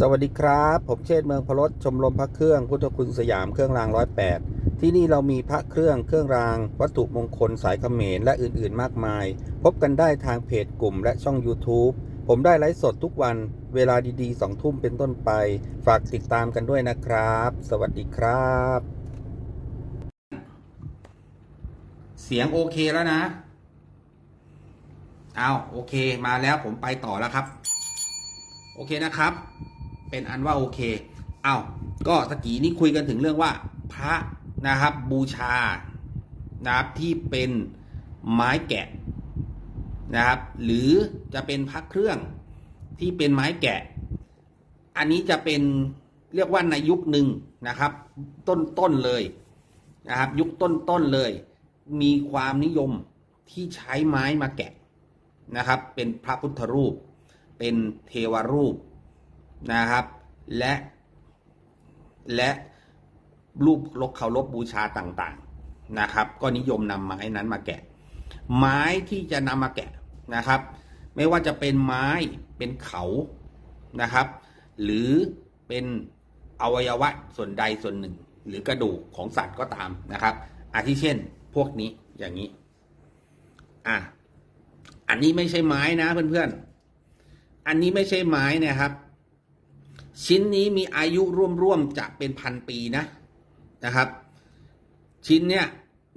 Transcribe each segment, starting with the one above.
สวัสดีครับ ผมเชษฐ์เมืองพลดชมรมพระเครื่องพุทธคุณสยามเครื่องรางร้อยแปดที่นี่เรามีพระเครื่องเครื่องราง วัตถุมงคลสายเขมรและอื่นๆ มากมาย พบกันได้ทางเพจกลุ่มและช่อง YouTube ผมได้ไลฟ์สดทุกวันเวลาดีๆสองทุ่มเป็นต้นไป ฝากติดตามกันด้วยนะครับ สวัสดีครับ เสียงโอเคแล้วนะ เอาโอเคมาแล้วผมไปต่อแล้วครับ โอเคนะครับ เป็นอันว่าโอเค เอาก็ตะกี้นี้คุยกันถึงเรื่องว่าพระนะครับบูชานะครับที่เป็นไม้แกะนะครับ หรือจะเป็นพระเครื่องที่เป็นไม้แกะ อันนี้จะเป็นเรียกว่าในยุคหนึ่งนะครับ ต้นๆเลยนะครับ ยุคต้นๆเลย มีความนิยมที่ใช้ไม้มาแกะนะครับ เป็นพระพุทธรูป เป็นเทวรูป นะครับ และ และรูปลกเคารพบูชาต่างๆนะครับ ก็นิยมนำไม้นั้นมาแกะ ไม้ที่จะนำมาแกะนะครับ ไม่ว่าจะเป็นไม้เป็นเขานะครับ หรือเป็นอวัยวะส่วนใดส่วนหนึ่ง หรือกระดูกของสัตว์ก็ตามนะครับอาทิเช่น พวกนี้อย่างนี้ อะอันนี้ไม่ใช่ไม้นะเพื่อนๆ อันนี้ไม่ใช่ไม้นะครับ ชิ้นนี้มีอายุร่วมๆจะเป็นพันปีนะนะครับ ชิ้นเนี้ย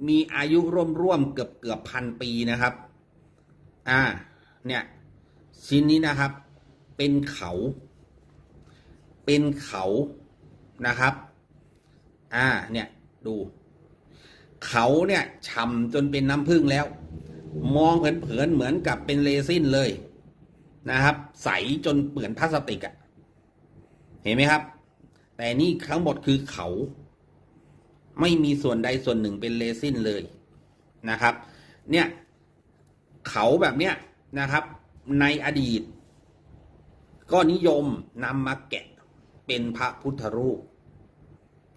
มีอายุร่วมๆเกือบเกือบพันปีนะครับ อ่า เนี่ย ชิ้นนี้นะครับ เป็นเขา เป็นเขานะครับ อ่า เนี่ยดู เขาเนี่ยฉ่ำจนเป็นน้ำผึ้งแล้ว มองเผินๆเหมือนกับเป็นเรซินเลยนะครับ ใสจนเปือนพลาสติกอะ เห็นไหมครับ แต่นี่ทั้งหมดคือเขา ไม่มีส่วนใดส่วนหนึ่งเป็นเรซินเลยนะครับ เนี่ยเขาแบบเนี้ยนะครับ ในอดีต ก็นิยมนำมาแกะเป็นพระพุทธรูป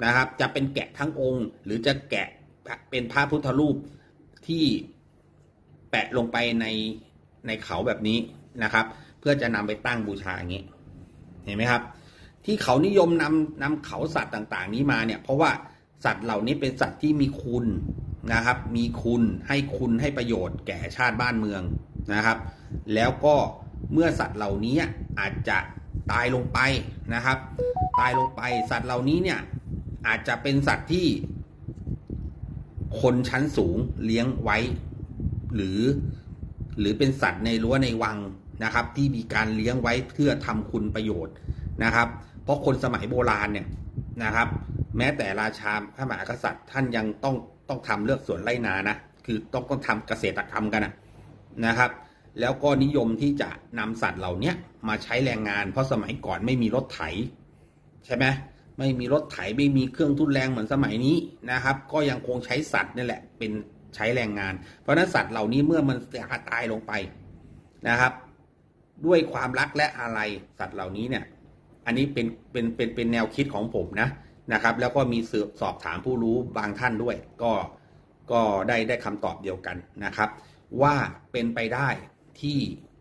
นะครับ จะเป็นแกะทั้งองค์ หรือจะแกะเป็นพระพุทธรูปที่แปะลงไปในในเขาแบบนี้นะครับ เพื่อจะนำไปตั้งบูชาอย่างนี้ เห็นไหมครับ ที่เขานิยมนำนำเขาสัตว์ต่างๆ นี้มาเนี่ย เพราะว่าสัตว์เหล่านี้เป็นสัตว์ที่มีคุณนะครับ มีคุณให้คุณให้ประโยชน์แก่ชาติบ้านเมืองนะครับ แล้วก็เมื่อสัตว์เหล่านี้อาจจะตายลงไปนะครับ ตายลงไปสัตว์เหล่านี้เนี่ยอาจจะเป็นสัตว์ที่ คนชั้นสูงเลี้ยงไว้ หรือ หรือเป็นสัตว์ในรั้วในวังนะครับ ที่มีการเลี้ยงไว้เพื่อทำคุณประโยชน์นะครับ ราะคนสมัยโบราณเนี่ยนะครับ แม้แต่ราชาพระมหากษัตริย์ ท่านยังต้องต้องทำเลือกสวนไรนานะคือต้องต้องทำเกษตรกรรมกันนะนะครับ แล้วก็นิยมที่จะนำสัตว์เหล่านี้มาใช้แรงงาน เพราะสมัยก่อนไม่มีรถไถ ใช่ไหมไม่มีรถไถไม่มีเครื่องทุนแรงเหมือนสมัยนี้นะครับ ก็ยังคงใช้สัตว์นี่แหละเป็นใช้แรงงาน เพราะฉะนั้นสัตว์เหล่านี้เมื่อมันตายลงไปนะครับ ด้วยความรักและอะไรสัตว์เหล่านี้เนี่ย อันนี้เป็นเป็นเป็นเป็นแนวคิดของผมนะนะครับ แล้วก็มีสืบสอบถามผู้รู้บางท่านด้วย ก็ก็ได้ได้คำตอบเดียวกันนะครับ ว่าเป็นไปได้ที่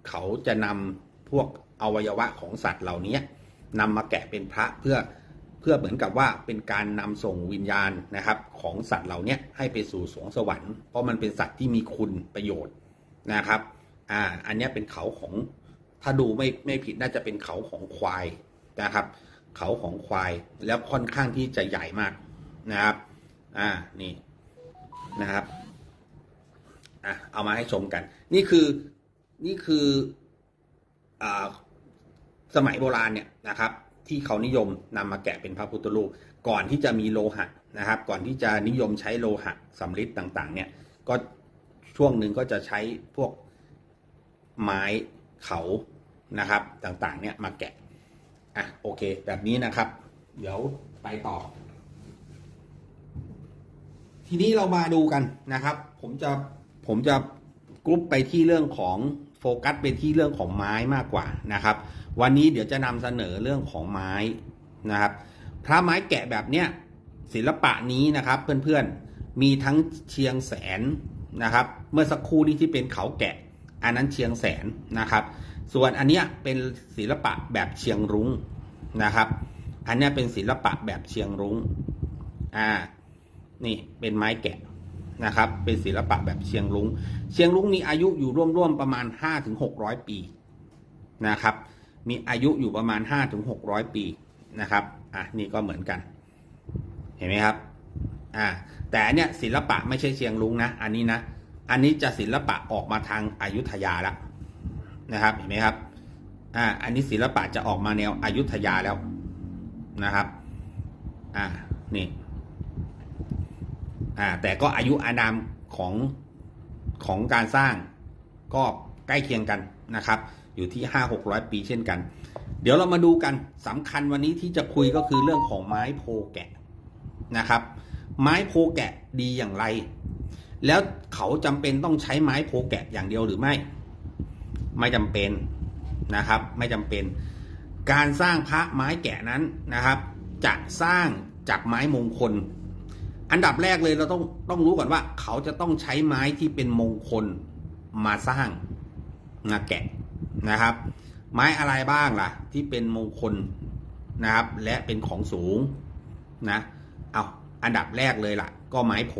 เขาจะนำพวกอวัยวะของสัตว์เหล่านี้นำมาแกะเป็นพระเพื่อเพื่อเหมือนกับว่าเป็นการนำส่งวิญญาณนะครับ ของสัตว์เหล่านี้ให้ไปสู่สวงสวรรค์เพราะมันเป็นสัตว์ที่มีคุณประโยชน์นะครับอ่าอันนี้เป็นเขาของถ้าดูไม่ไม่ผิดน่าจะเป็นเขาของควาย นะครับ เขาของควายแล้วค่อนข้างที่จะใหญ่มากนะครับ อ่านี่นะครับอะเอามาให้ชมกัน นี่คือนี่คืออ่าสมัยโบราณเนี่ยนะครับ ที่เขานิยมนำมาแกะเป็นพระพุทธรูปก่อนที่จะมีโลหะนะครับ ก่อนที่จะนิยมใช้โลหะสำริดต่างๆ เนี่ยก็ช่วงหนึ่งก็จะใช้พวกไม้เขานะครับต่างๆ เนี่ยมาแกะ อะโอเค แบบนี้นะครับ เดี๋ยวไปต่อ ทีนี้เรามาดูกันนะครับ ผมจะผมจะกรุ๊ปไปที่เรื่องของโฟกัสไปที่เรื่องของไม้มากกว่านะครับ วันนี้เดี๋ยวจะนำเสนอเรื่องของไม้นะครับ พระไม้แกะแบบเนี้ยศิลปะนี้นะครับเพื่อนๆมีทั้งเชียงแสนนะครับ เมื่อสักครู่นี้ที่เป็นเขาแกะ อันนั้นเชียงแสนนะครับ ส่วนอันเนี้ยเป็นศิลปะแบบเชียงรุ้งนะครับ อันเนี้ยเป็นศิลปะแบบเชียงรุ้ง อ่า นี่เป็นไม้แกะนะครับ เป็นศิลปะแบบเชียงรุง้ง เชียงรุ้งมีอายุอยู่ร่วมๆประมาณห้าถึงหกร้อยปีนะครับ มีอายุอยู่ประมาณห้าถึงหกร้อยปีนะครับ อะนี่ก็เหมือนกัน เห็นไหมครับ อ่า แต่อันเนี้ยศิลปะไม่ใช่เชียงรุ้งนะ อันนี้นะ อันนี้จะศิลปะออกมาทางอายุทยาล้ว นะครับเห็นไหมครับอ่าอันนี้ศิลปะจะออกมาแนวอายุทยาแล้วนะครับอ่านี่อ่าแต่ก็อายุอานามของของการสร้างก็ใกล้เคียงกันนะครับ อยู่ที่ห้าหกร้อยปีเช่นกัน เดี๋ยวเรามาดูกันสำคัญวันนี้ที่จะคุยก็คือเรื่องของไม้โพแกะนะครับ ไม้โพแกะดีอย่างไร แล้วเขาจำเป็นต้องใช้ไม้โพแกะอย่างเดียวหรือไม่ ไม่จำเป็นนะครับ ไม่จำเป็น การสร้างพระไม้แกะนั้นนะครับ จะสร้างจากไม้มงคล อันดับแรกเลยเราต้องต้องรู้ก่อนว่า เขาจะต้องใช้ไม้ที่เป็นมงคลมาสร้างมาแกะนะครับ ไม้อะไรบ้างล่ะ ที่เป็นมงคลนะครับ และเป็นของสูงนะเอาอันดับแรกเลยล่ะ ก็ไม้โพ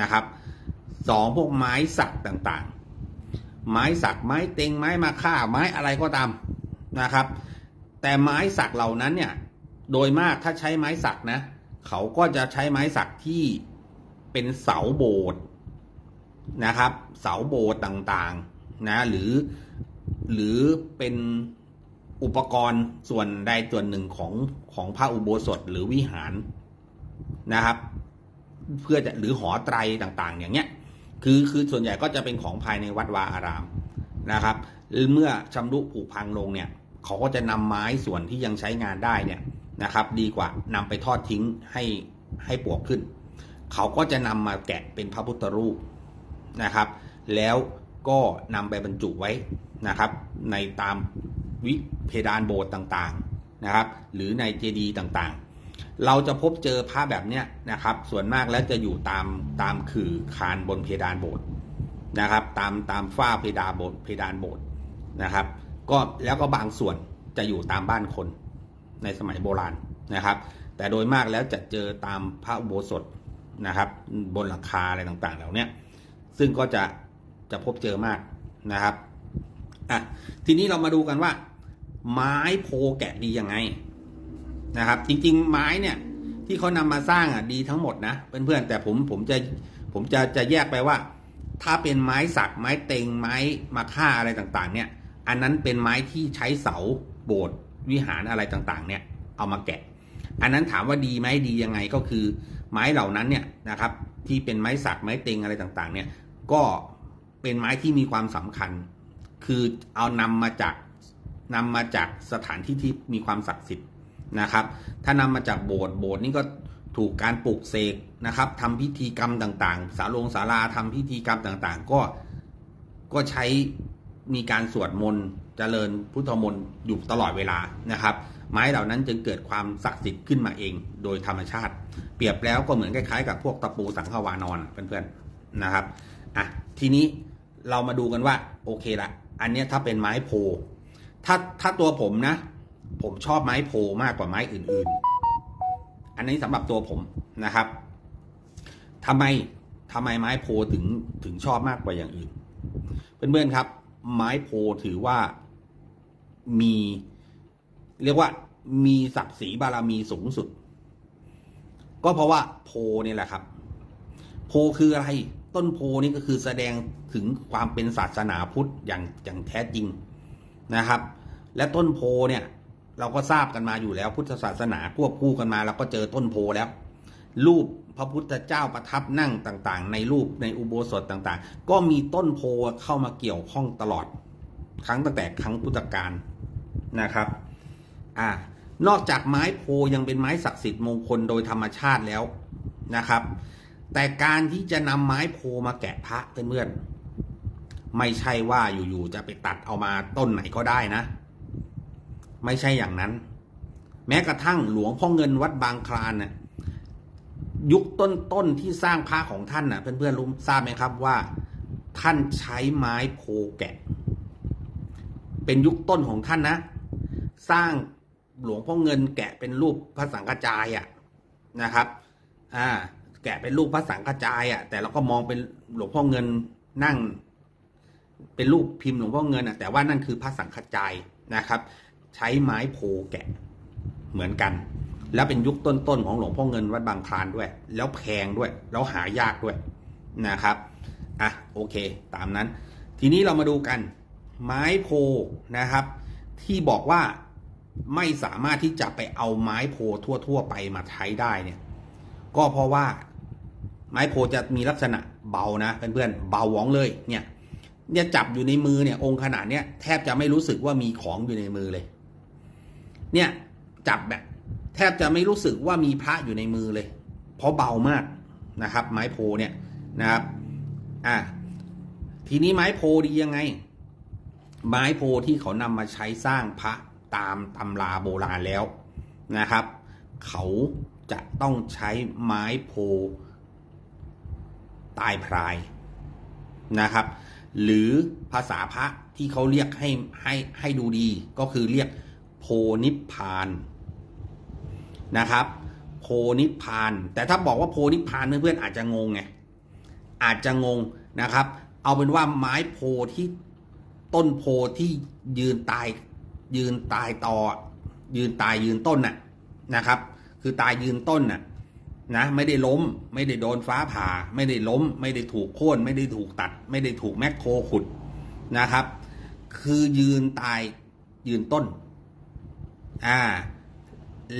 นะครับสองพวกไม้สักต่าง ไม้สักไม้เต็งไม้มาค่าไม้อะไรก็ตามนะครับ แต่ไม้สักเหล่านั้นเนี่ย โดยมากถ้าใช้ไม้สักนะ เขาก็จะใช้ไม้สักที่เป็นเสาโบสถ์นะครับ เสาโบสถ์ต่างๆนะหรือหรือเป็นอุปกรณ์ส่วนใดส่วนหนึ่งของของพระอุโบสถหรือวิหารนะครับ เพื่อจะหรือหอไตรต่าง ๆ อย่างเงี้ย คือคือส่วนใหญ่ก็จะเป็นของภายในวัดวาอารามนะครับเมื่อชำรุผุพังลงเนี่ยเขาก็จะนำไม้ส่วนที่ยังใช้งานได้เนี่ยนะครับ ดีกว่านำไปทอดทิ้งให้ให้ปวกขึ้น เขาก็จะนำมาแกะเป็นพระพุทธรูปนะครับ แล้วก็นำไปบรรจุไว้นะครับ ในตามวิเพดานโบสถ์ต่างๆนะครับ หรือในเจดีย์ต่างๆ เราจะพบเจอพระแบบเนี้ยนะครับ ส่วนมากแล้วจะอยู่ตามตามคือคานบนเพดานโบสถ์นะครับ ตามตามฝ้าเพดานโบสถ์เพดานโบสถ์นะครับ ก็แล้วก็บางส่วนจะอยู่ตามบ้านคนในสมัยโบราณนะครับ แต่โดยมากแล้วจะเจอตามพระอุโบสถนะครับ บนหลังคาอะไรต่างๆ เหล่านี้ซึ่งก็จะจะพบเจอมากนะครับอะทีนี้เรามาดูกันว่า ไม้โพแกะดียังไง นะครับ จริง ๆ ไม้เนี่ยที่เขานำมาสร้างอะดีทั้งหมดนะเพื่อนๆแต่ผมผมจะผมจะจะแยกไปว่า ถ้าเป็นไม้สักไม้เต็งไม้มาฆ่าอะไรต่างๆ เนี่ย อันนั้นเป็นไม้ที่ใช้เสาโบสถ์วิหารอะไรต่างๆ เนี่ย เอามาแกะ อันนั้นถามว่าดีไหมดียังไงก็คือ ไม้เหล่านั้นเนี่ยนะครับ ที่เป็นไม้สักไม้เต็งอะไรต่างๆ เนี่ยก็เป็นไม้ที่มีความสำคัญ คือเอานำมาจากนำมาจากสถานที่ที่มีความศักดิ์สิทธิ์ นะครับ ถ้านำมาจากโบสถ์โบสถ์นี่ก็ถูกการปลูกเสกนะครับทำพิธีกรรมต่างๆ สาลงศาลาทำพิธีกรรมต่างๆ ก็ก็ใช้มีการสวดมนต์เจริญพุทธมนต์อยู่ตลอดเวลานะครับ ไม้เหล่านั้นจึงเกิดความศักดิ์สิทธิ์ขึ้นมาเอง โดยธรรมชาติ เปรียบแล้วก็เหมือนคล้ายๆกับพวกตะปูสังฆวานอนเพื่อนๆนะครับอะทีนี้เรามาดูกันว่าโอเคละอันนี้ถ้าเป็นไม้โพถ้าถ้าตัวผมนะ ผมชอบไม้โพมากกว่าไม้อื่น ๆ อันนี้สำหรับตัวผมนะครับทำไมทำไมไม้โพถึงถึงชอบมากกว่าอย่างอื่น เพื่อนๆครับ ไม้โพถือว่ามี เรียกว่ามีศักดิ์ศรีบารมีสูงสุด ก็เพราะว่าโพนี่แหละครับ โพคืออะไร ต้นโพนี่ก็คือแสดงถึงความเป็นศาสนาพุทธอย่างอย่างแท้จริงนะครับ และต้นโพเนี่ย เราก็ทราบกันมาอยู่แล้ว พุทธศาสนาควบคู่กันมาเราก็เจอต้นโพแล้ว รูปพระพุทธเจ้าประทับนั่งต่างๆ ในรูปในอุโบสถต่างๆ ก็มีต้นโพเข้ามาเกี่ยวข้องตลอด ครั้งตั้งแต่ครั้งพุทธกาลนะครับ อ่านอกจากไม้โพยังเป็นไม้ศักดิ์สิทธิ์มงคลโดยธรรมชาติแล้วนะครับ แต่การที่จะนำไม้โพมาแกะพระเพื่อนๆไม่ใช่ว่าอยู่ๆจะไปตัดเอามาต้นไหนก็ได้นะ ไม่ใช่อย่างนั้น แม้กระทั่งหลวงพ่อเงินวัดบางคลานน่ะยุคต้นๆที่สร้างพระของท่านน่ะ เพื่อนๆรู้ทราบไหมครับว่า ท่านใช้ไม้โพแกะ เป็นยุคต้นของท่านนะ สร้างหลวงพ่อเงินแกะเป็นรูปพระสังฆจายอะนะครับ อ่า แกะเป็นรูปพระสังฆจายอะ แต่เราก็มองเป็นหลวงพ่อเงินนั่ง เป็นรูปพิมพ์หลวงพ่อเงินอะแต่ว่านั่นคือพระสังฆจายนะครับ ใช้ไม้โพแกะเหมือนกัน แล้วเป็นยุคต้นๆของหลวงพ่อเงินวัดบางคลานด้วย แล้วแพงด้วย แล้วหายากด้วยนะครับอะโอเค ตามนั้น ทีนี้เรามาดูกัน ไม้โพนะครับ ที่บอกว่าไม่สามารถที่จะไปเอาไม้โพทั่วๆไปมาใช้ได้เนี่ย ก็เพราะว่าไม้โพจะมีลักษณะเบานะเพื่อนๆเบาหวองเลยเนี่ยเนี่ยจับอยู่ในมือเนี่ยองค์ขนาดเนี้ยแทบจะไม่รู้สึกว่ามีของอยู่ในมือเลย เนี่ยจับแบบแทบจะไม่รู้สึกว่ามีพระอยู่ในมือเลย เพราะเบามากนะครับ ไม้โพเนี่ยนะครับอะทีนี้ไม้โพดียังไง ไม้โพที่เขานำมาใช้สร้างพระตามตำราโบราณแล้วนะครับ เขาจะต้องใช้ไม้โพตายพรายนะครับ หรือภาษาพระที่เขาเรียกให้ให้ให้ดูดีก็คือเรียก โพนิพพานนะครับ โพนิพพาน แต่ถ้าบอกว่าโพนิพพานเพื่อนๆอาจจะงงไงอาจจะงงนะครับ เอาเป็นว่าไม้โพที่ต้นโพที่ยืนตายยืนตายตอยืนตายยืนต้นน่ะนะครับ คือตายยืนต้นน่ะนะไม่ได้ล้ม ไม่ได้โดนฟ้าผ่า ไม่ได้ล้ม ไม่ได้ถูกโค่นไม่ได้ถูกตัด ไม่ได้ถูกแมคโครขุดนะครับ คือยืนตายยืนต้น อ่า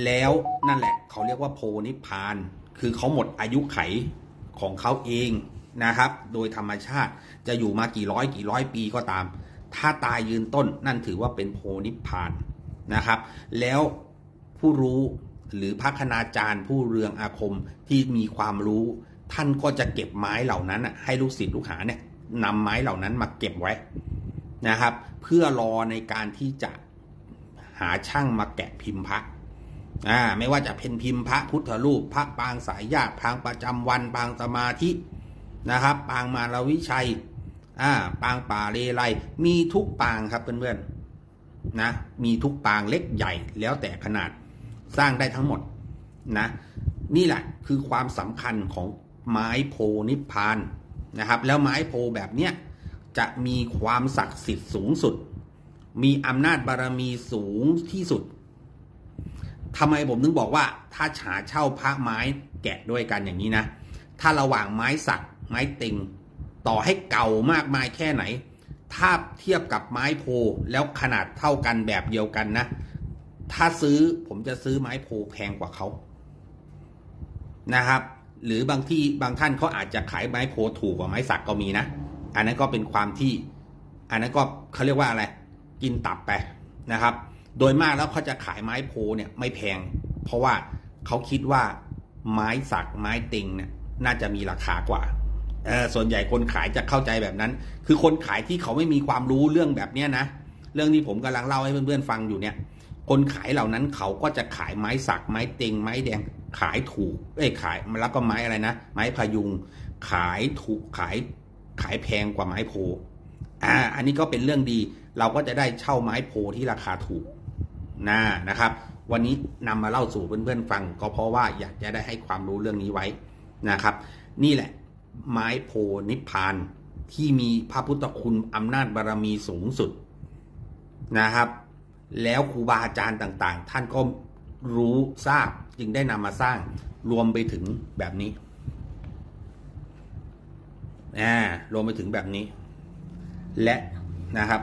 แล้วนั่นแหละ เขาเรียกว่าโพนิพาน คือเขาหมดอายุไขของเขาเองนะครับ โดยธรรมชาติจะอยู่มากี่ร้อยกี่ร้อยปีก็ตาม ถ้าตายยืนต้นนั่นถือว่าเป็นโพนิพานนะครับ แล้วผู้รู้หรือพระคณาจารย์ผู้เรืองอาคมที่มีความรู้ ท่านก็จะเก็บไม้เหล่านั้นให้ลูกศิษย์ลูกหาเนี่ยนำไม้เหล่านั้นมาเก็บไว้นะครับ เพื่อรอในการที่จะ หาช่างมาแกะพิมพ์พระอ่าไม่ว่าจะเป็นพิมพ์พระพุทธรูปพระปางสายญาติปางประจำวันปางสมาธินะครับ ปางมารวิชัยอ่าปางป่าเลไลมีทุกปางครับเพื่อนๆนะมีทุกปางเล็กใหญ่แล้วแต่ขนาดสร้างได้ทั้งหมดนะนี่แหละคือความสำคัญของไม้โพนิพพานนะครับ แล้วไม้โพแบบเนี้ยจะมีความศักดิ์สิทธิ์สูงสุด มีอำนาจบารมีสูงที่สุดทำไมผมถึงบอกว่า ถ้าฉาเช่าพระไม้แกะด้วยกันอย่างนี้นะ ถ้าระหว่างไม้สักไม้ติง ต่อให้เก่ามากมายแค่ไหน ถ้าเทียบกับไม้โพแล้วขนาดเท่ากันแบบเดียวกันนะ ถ้าซื้อผมจะซื้อไม้โพแพงกว่าเขานะครับ หรือบางที่บางท่านเขาอาจจะขายไม้โพถูกกว่าไม้สักก็มีนะ อันนั้นก็เป็นความที่ อันนั้นก็เขาเรียกว่าอะไร กินตับไปนะครับ โดยมากแล้วเขาจะขายไม้โพเนี่ยไม่แพง เพราะว่าเขาคิดว่าไม้สักไม้ติงเนี่ยน่าจะมีราคากว่าส่วนใหญ่คนขายจะเข้าใจแบบนั้น คือคนขายที่เขาไม่มีความรู้เรื่องแบบเนี้ยนะ เรื่องที่ผมกำลังเล่าให้เพื่อนๆฟังอยู่เนี่ย คนขายเหล่านั้นเขาก็จะขายไม้สัก ไม้ติงไม้แดง ขายถูก เอ้ยขายแล้วก็ไม้อะไรนะ ไม้พยุง ขายถูกขายขายแพงกว่าไม้โพอ่า อันนี้ก็เป็นเรื่องดี เราก็จะได้เช่าไม้โพที่ราคาถูกนะนะครับ วันนี้นำมาเล่าสู่เพื่อนๆฟัง ก็เพราะว่าอยากจะได้ให้ความรู้เรื่องนี้ไว้นะครับ นี่แหละไม้โพนิพพานที่มีพระพุทธคุณอำนาจบารมีสูงสุดนะครับ แล้วครูบาอาจารย์ต่างๆ ท่านก็รู้ทราบจึงได้นำมาสร้างรวมไปถึงแบบนี้อ่ารวมไปถึงแบบนี้ และนะครับ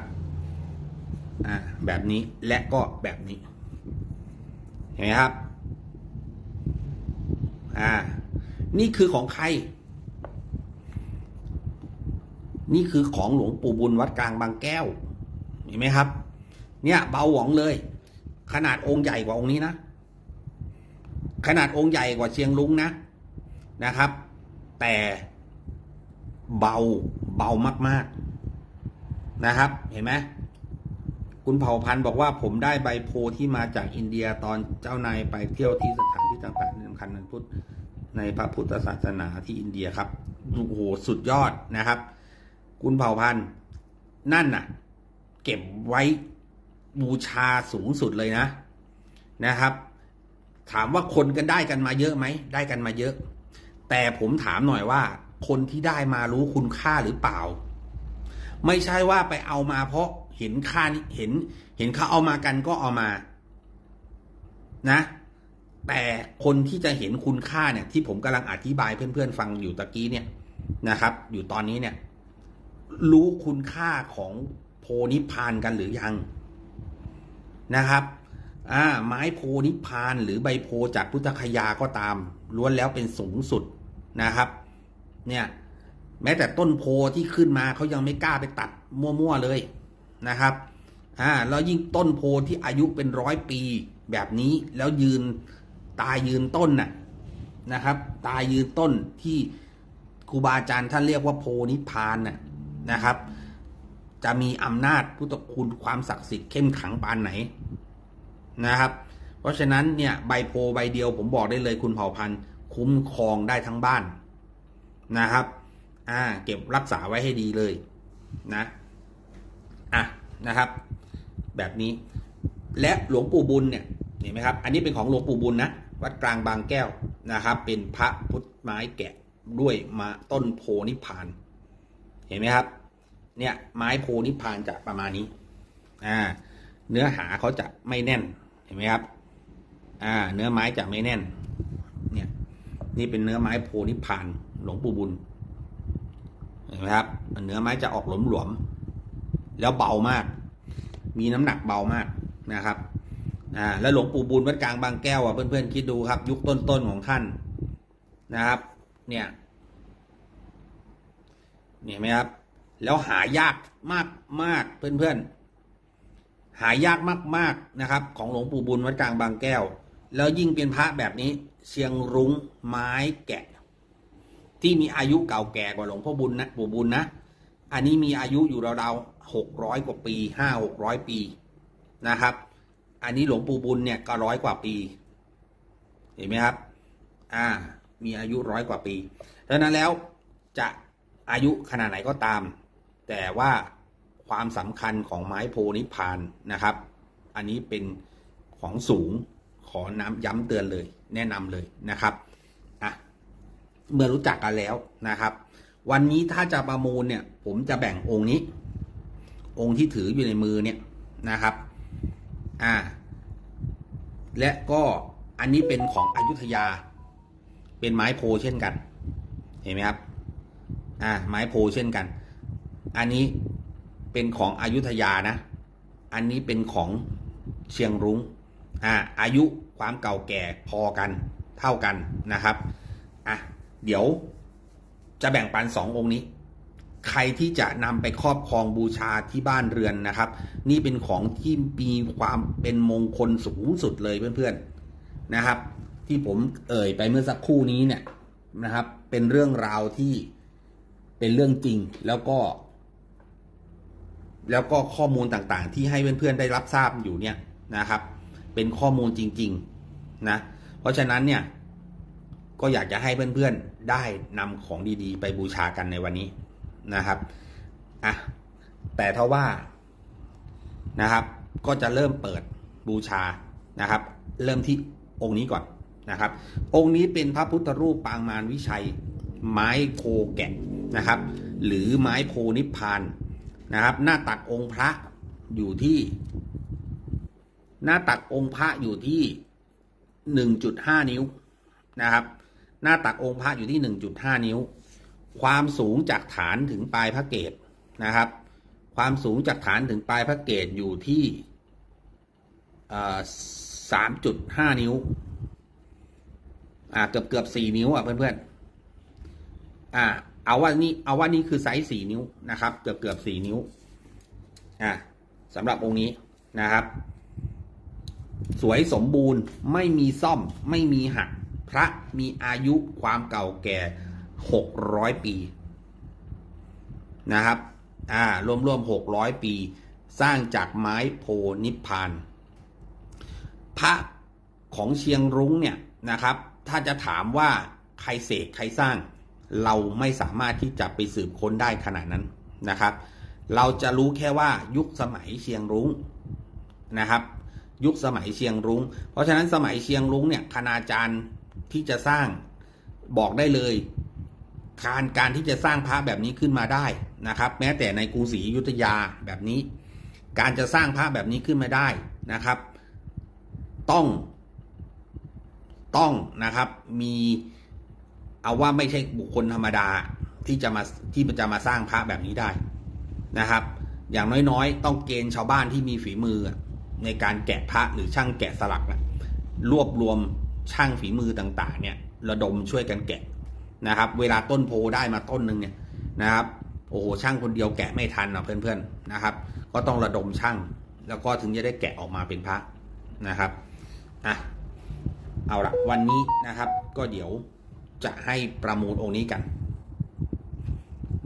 อ่าแบบนี้และก็แบบนี้ เห็นไหมครับ อ่า นี่คือของใคร นี่คือของหลวงปู่บุญวัดกลางบางแก้ว เห็นไหมครับ เนี่ย เบาหวงเลย ขนาดองค์ใหญ่กว่าองค์นี้นะ ขนาดองค์ใหญ่กว่าเชียงลุงนะนะครับ แต่เบาเบามาก ๆนะครับ เห็นไหม คุณเผ่าพันธุ์บอกว่าผมได้ใบโพที่มาจากอินเดียตอนเจ้านายไปเที่ยวที่สถานที่ต่างๆสำคัญในพุทธในพระพุทธศาสนาที่อินเดียครับโอ้โหสุดยอดนะครับ คุณเผ่าพันธุ์นั่นน่ะ เก็บไว้บูชาสูงสุดเลยนะนะครับ ถามว่าคนกันได้กันมาเยอะไหมได้กันมาเยอะ แต่ผมถามหน่อยว่า คนที่ได้มารู้คุณค่าหรือเปล่า ไม่ใช่ว่าไปเอามาเพราะ เห็นค่าเห็น เห็นเขาเอามากันก็เอามา นะ แต่คนที่จะเห็นคุณค่าเนี่ย ที่ผมกำลังอธิบายเพื่อนๆฟังอยู่ตะกี้เนี่ยนะครับ อยู่ตอนนี้เนี่ย รู้คุณค่าของโพนิพานกันหรือยังนะครับอ่าไม้โพนิพานหรือใบโพจากพุทธคยาก็ตามล้วนแล้วเป็นสูงสุดนะครับ เนี่ย แม้แต่ต้นโพที่ขึ้นมาเขายังไม่กล้าไปตัดมั่วๆเลย นะครับอ่าแล้วยิ่งต้นโพที่อายุเป็นร้อยปีแบบนี้แล้วยืนตายยืนต้นน่ะนะครับ ตายยืนต้นที่ครูบาอาจารย์ท่านเรียกว่าโพนิพานน่ะนะครับ จะมีอำนาจพุทธคุณความศักดิ์สิทธิ์เข้มขังปานไหนนะครับ เพราะฉะนั้นเนี่ยใบโพใบเดียวผมบอกได้เลยคุณเผ่าพันธุ์คุ้มครองได้ทั้งบ้านนะครับ อ่า เก็บรักษาไว้ให้ดีเลยนะ อะนะครับ แบบนี้ และหลวงปู่บุญเนี่ยเห็นไหมครับ อันนี้เป็นของหลวงปู่บุญนะวัดกลางบางแก้วนะครับ เป็นพระพุทธไม้แกะด้วยมาต้นโพนิพาน เห็นไหมครับ เนี่ยไม้โพนิพานจะประมาณนี้อ่าเนื้อหาเขาจะไม่แน่นเห็นไหมครับ อ่า เนื้อไม้จะไม่แน่น เนี่ย นี่เป็นเนื้อไม้โพนิพพานหลวงปู่บุญเห็นไหมครับเนื้อไม้จะออกหลวมๆ แล้วเบามาก มีน้ำหนักเบามากนะครับอ่าแล้วหลวงปู่บุญวัดกลางบางแก้วอะเพื่อนๆคิดดูครับ ยุคต้นๆของท่านนะครับ เนี่ยเนี่ยไหมครับ แล้วหายากมากมากเพื่อนๆ หายากมากๆนะครับ ของหลวงปู่บุญวัดกลางบางแก้ว แล้วยิ่งเป็นพระแบบนี้ เชียงรุ้งไม้แกะ ที่มีอายุเก่าแก่กว่าหลวงพ่อบุญนะปู่บุญนะ อันนี้มีอายุอยู่ราวๆหกร้อยกว่าปีห้าหกร้อยปีนะครับ อันนี้หลวงปู่บุญเนี่ยก็ร้อยกว่าปี เห็นไหมครับ อ่า มีอายุร้อยกว่าปีดังนั้นแล้วจะอายุขนาดไหนก็ตาม แต่ว่าความสำคัญของไม้โพนิพานนะครับ อันนี้เป็นของสูงขอน้ำย้ำเตือนเลย แนะนำเลยนะครับอะเมื่อรู้จักกันแล้วนะครับ วันนี้ถ้าจะประมูลเนี่ย ผมจะแบ่งองค์นี้ องค์ที่ถืออยู่ในมือเนี่ยนะครับ อ่า และก็อันนี้เป็นของอยุธยา เป็นไม้โพเช่นกัน เห็นไหมครับ อ่า ไม้โพเช่นกัน อันนี้เป็นของอยุธยานะ อันนี้เป็นของเชียงรุง้ง อ่า อายุความเก่าแก่พอกัน เท่ากันนะครับ อะ เดี๋ยว จะแบ่งปันสององค์นี้ ใครที่จะนำไปครอบครองบูชาที่บ้านเรือนนะครับ นี่เป็นของที่มีความเป็นมงคลสูงสุดเลยเพื่อนๆนะครับ ที่ผมเอ่ยไปเมื่อสักครู่นี้เนี่ยนะครับ เป็นเรื่องราวที่เป็นเรื่องจริงแล้วก็ แล้วก็ข้อมูลต่างๆ ที่ให้เพื่อนๆได้รับทราบอยู่เนี่ยนะครับ เป็นข้อมูลจริง ๆ นะ เพราะฉะนั้นเนี่ย ก็อยากจะให้เพื่อนๆได้นำของดีๆ ไปบูชากันในวันนี้นะครับอะแต่ถ้าว่านะครับ ก็จะเริ่มเปิดบูชานะครับ เริ่มที่องค์นี้ก่อนนะครับ องค์นี้เป็นพระพุทธรูปปางมารวิชัย ไม้โพแกะนะครับ หรือไม้โพนิพพานนะครับ หน้าตักองค์พระอยู่ที่ หน้าตักองค์พระอยู่ที่หนึ่งจุดห้านิ้วนะครับ หน้าตักองค์พระอยู่ที่หนึ่งจุดห้านิ้ว ความสูงจากฐานถึงปลายพระเกศนะครับ ความสูงจากฐานถึงปลายพระเกศอยู่ที่สามจุดห้านิ้ว อ่าเกือบเกือบสี่นิ้วอะเพื่อนๆอ่า เอาว่านี่เอาว่านี่คือไซส์สี่นิ้วนะครับ เกือบเกือบสี่นิ้ว อ่าสำหรับองค์นี้นะครับ สวยสมบูรณ์ไม่มีซ่อมไม่มีหัก พระมีอายุความเก่าแก่หกร้อยปีนะครับ อ่ารวมรวมหกร้อยปี สร้างจากไม้โพนิพพาน พระของเชียงรุ้งเนี่ยนะครับ ถ้าจะถามว่าใครเสกใครสร้าง เราไม่สามารถที่จะไปสืบค้นได้ขนาดนั้นนะครับ เราจะรู้แค่ว่ายุคสมัยเชียงรุ้งนะครับ ยุคสมัยเชียงรุง้ง เพราะฉะนั้นสมัยเชียงรุ้งเนี่ยคณาจารย์ ที่จะสร้างบอกได้เลยการการที่จะสร้างพระแบบนี้ขึ้นมาได้นะครับ แม้แต่ในกรุงศรีอยุธยาแบบนี้ การจะสร้างพระแบบนี้ขึ้นมาได้นะครับ ต้อง ต้องนะครับ มีเอาว่าไม่ใช่บุคคลธรรมดาที่จะมาที่จะมาสร้างพระแบบนี้ได้นะครับ อย่างน้อยๆ ต้องเกณฑ์ชาวบ้านที่มีฝีมือในการแกะพระหรือช่างแกะสลักอะรวบรวม ช่างฝีมือต่างๆ เนี่ยระดมช่วยกันแกะนะครับ เวลาต้นโพได้มาต้นหนึ่งเนี่ยนะครับโอ้โหช่างคนเดียวแกะไม่ทันนะเพื่อนๆนะครับ ก็ต้องระดมช่าง แล้วก็ถึงจะได้แกะออกมาเป็นพระนะครับอะเอาละวันนี้นะครับ ก็เดี๋ยวจะให้ประมูลองค์นี้กัน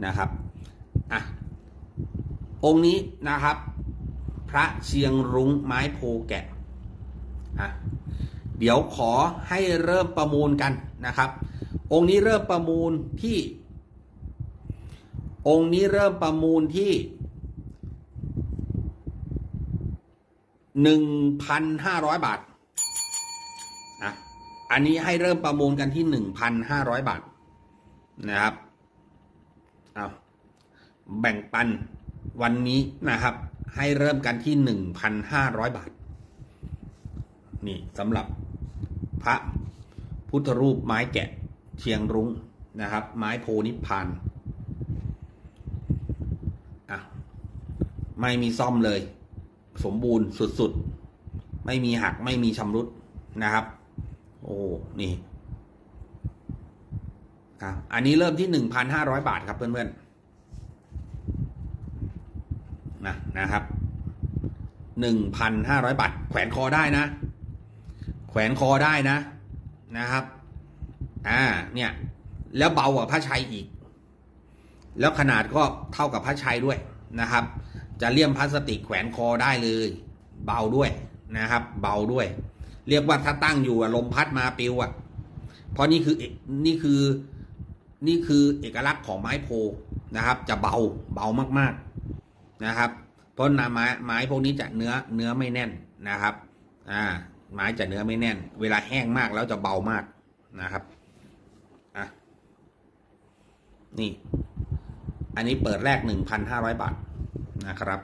นะครับอะองค์นี้นะครับ พระเชียงรุ้งไม้โพแกะอะ เดี๋ยวขอให้เริ่มประมูลกันนะครับ องค์นี้เริ่มประมูลที่ องค์นี้เริ่มประมูลที่หนึ่งพันห้าร้อยบาทอะอันนี้ให้เริ่มประมูลกันที่หนึ่งพันห้าร้อยบาทนะครับเอาแบ่งปันวันนี้นะครับ ให้เริ่มกันที่หนึ่งพันห้าร้อยบาท นี่สำหรับพระพุทธรูปไม้แกะเชียงรุ้งนะครับ ไม้โพนิพานอะไม่มีซ่อมเลย สมบูรณ์สุดๆ ไม่มีหักไม่มีชำรุดนะครับ โอ้นี่ครับอันนี้เริ่มที่หนึ่งพันห้าร้อยบาทครับเพื่อนๆนะนะครับหนึ่งพันห้าร้อยบาท แขวนคอได้นะ แขวนคอได้นะนะครับ อ่า เนี่ย แล้วเบากว่าผ้าชัยอีก แล้วขนาดก็เท่ากับผ้าชัยด้วยนะครับ จะเลี่ยมพลาสติกแขวนคอได้เลย เบาด้วยนะครับ เบาด้วย เรียกว่าถ้าตั้งอยู่ลมพัดมาปิวอะ เพราะนี่คือเอกนี่คือนี่คือเอกลักษณ์ของไม้โพนะครับ จะเบาเบามากๆนะครับ เพราะนาไม้ไม้พวกนี้จะเนื้อเนื้อไม่แน่นนะครับ อ่า ไม้จะเนื้อไม่แน่น เวลาแห้งมากแล้วจะเบามากนะครับอะนี่ อันนี้เปิดแรกหนึ่งพันห้าร้อยบาทนะครับ